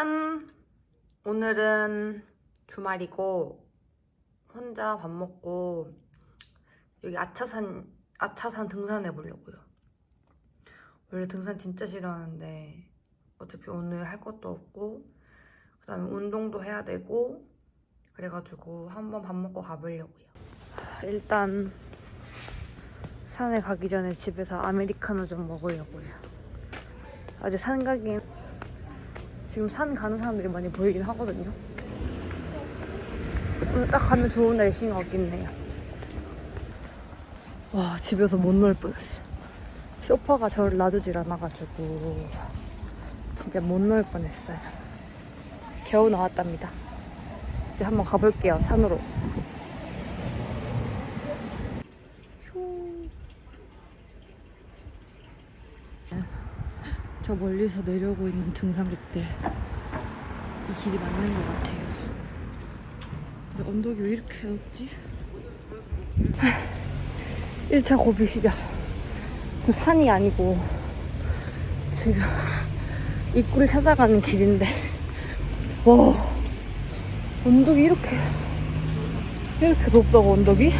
짠! 오늘은 주말이고 혼자 밥 먹고 여기 아차산 아차산 등산해 보려고요. 원래 등산 진짜 싫어하는데 어차피 오늘 할 것도 없고 그다음에 운동도 해야 되고 그래가지고 한번 밥 먹고 가보려고요. 일단 산에 가기 전에 집에서 아메리카노 좀 먹으려고요. 아직 산 가긴 지금 산 가는 사람들이 많이 보이긴 하거든요. 오늘 딱 가면 좋은 날씨인 것 같긴 해요. 와, 집에서 못 놀 뻔했어. 소파가 저를 놔두질 않아가지고 진짜 못 놀 뻔했어요. 겨우 나왔답니다. 이제 한번 가볼게요, 산으로. 저 멀리서 내려오고 있는 등산객들 이 길이 맞는 것 같아요. 근데 언덕이 왜 이렇게 없지? 1차 고비 시작. 그 산이 아니고 지금 입구를 찾아가는 길인데 와 언덕이 이렇게 이렇게 높다고 언덕이?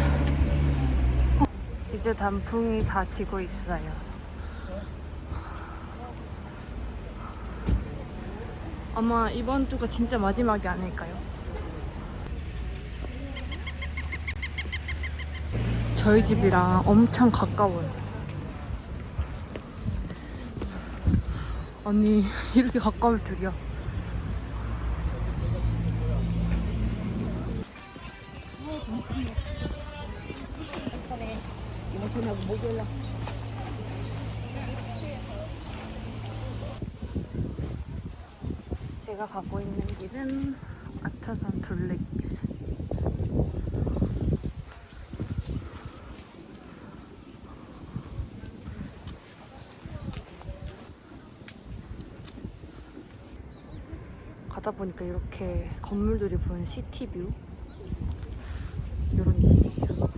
이제 단풍이 다 지고 있어요. 아마 이번 주가 진짜 마지막이 아닐까요? 저희 집이랑 엄청 가까워요. 아니, 이렇게 가까울 줄이야. 제가 가고 있는 길은 아차산 둘레길. 가다 보니까 이렇게 건물들이 보이는 시티뷰 이런 길이에요.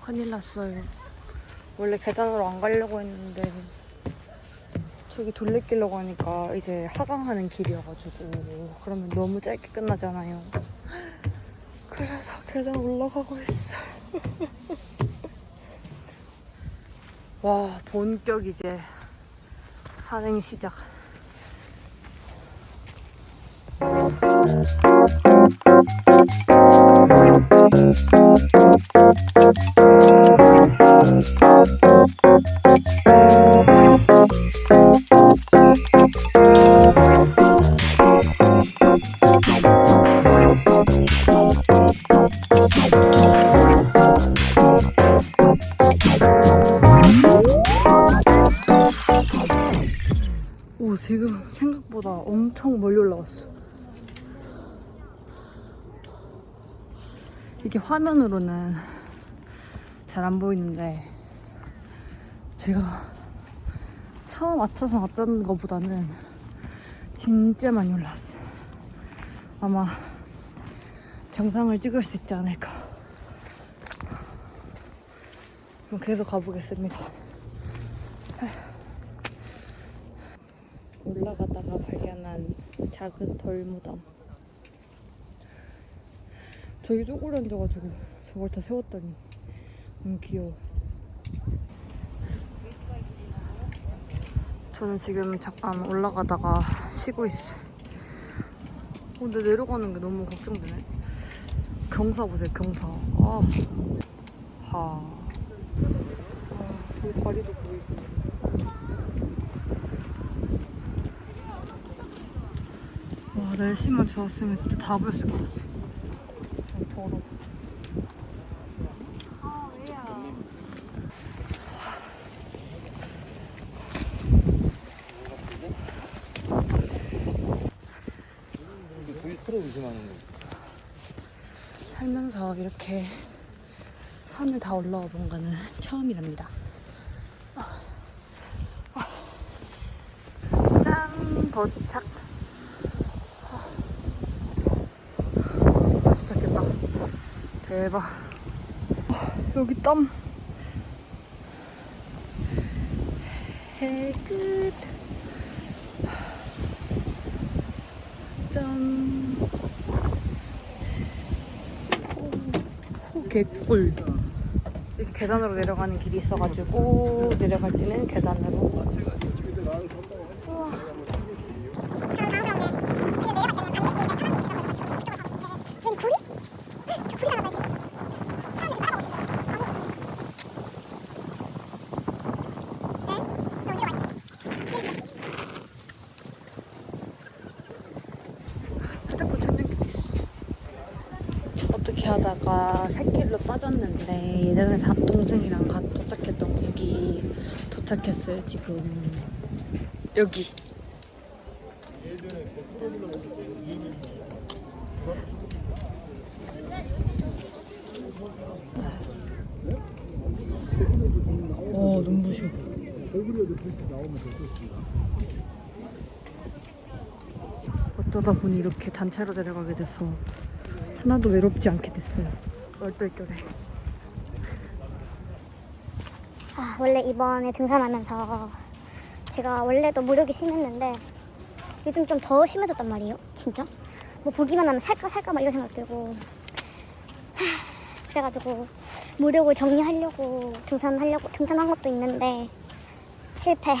큰일 났어요. 원래 계단으로 안 가려고 했는데 저기 둘레길로 가니까 이제 하강하는 길이어가지고 그러면 너무 짧게 끝나잖아요. 그래서 계단 올라가고 있어요. 와 본격 이제 산행 시작. 오 지금 생각보다 엄청 멀리 올라왔어. 이게 화면으로는 잘 안 보이는데 제가 처음 맞춰서 왔던 것보다는 진짜 많이 올라왔어요. 아마 정상을 찍을 수 있지 않을까. 그럼 계속 가보겠습니다. 올라가다가 발견한 작은 돌 무덤. 저기 쪼그려 앉아가지고 저걸 다 세웠다니 너무 귀여워. 저는 지금 잠깐 올라가다가 쉬고 있어요. 어, 근데 내려가는 게 너무 걱정되네. 경사 보세요, 경사. 아, 하. 아, 저기 다리도 보이고. 와 날씨만 좋았으면 진짜 다 보였을 것 같아. 거. 살면서 이렇게 산을 다 올라와 본 거는 처음이랍니다. 짠 도착. 진짜 도착했다. 대박. 여기 땀 이렇게 끝. 짠. 오, 오, 개꿀. 이렇게 계단으로 내려가는 길이 있어가지고 내려갈 때는 계단으로. 우와. 휴대폰 충전기 있어. 하다가 새길로 빠졌는데 예전에 삼동생이랑 가 도착했던 거기 도착했어요 지금. 여기. 와 눈부셔. 어쩌다 보니 이렇게 단체로 내려가게 돼서 하나도 외롭지 않게 됐어요. 얼떨결에. 아, 원래 이번에 등산하면서 제가 원래도 무력이 심했는데 요즘 좀 더 심해졌단 말이에요. 진짜. 뭐 보기만 하면 살까 살까 막 이런 생각 들고 하, 그래가지고 무력을 정리하려고 등산하려고 등산한 것도 있는데 실패.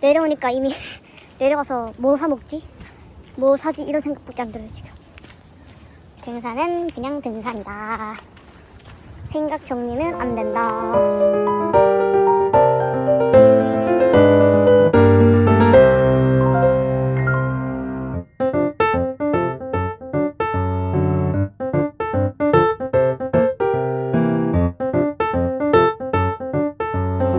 내려오니까 이미 내려가서 뭐 사 먹지? 뭐 사지? 이런 생각밖에 안 들어요 지금. 등산은 그냥 등산이다. 생각 정리는 안 된다.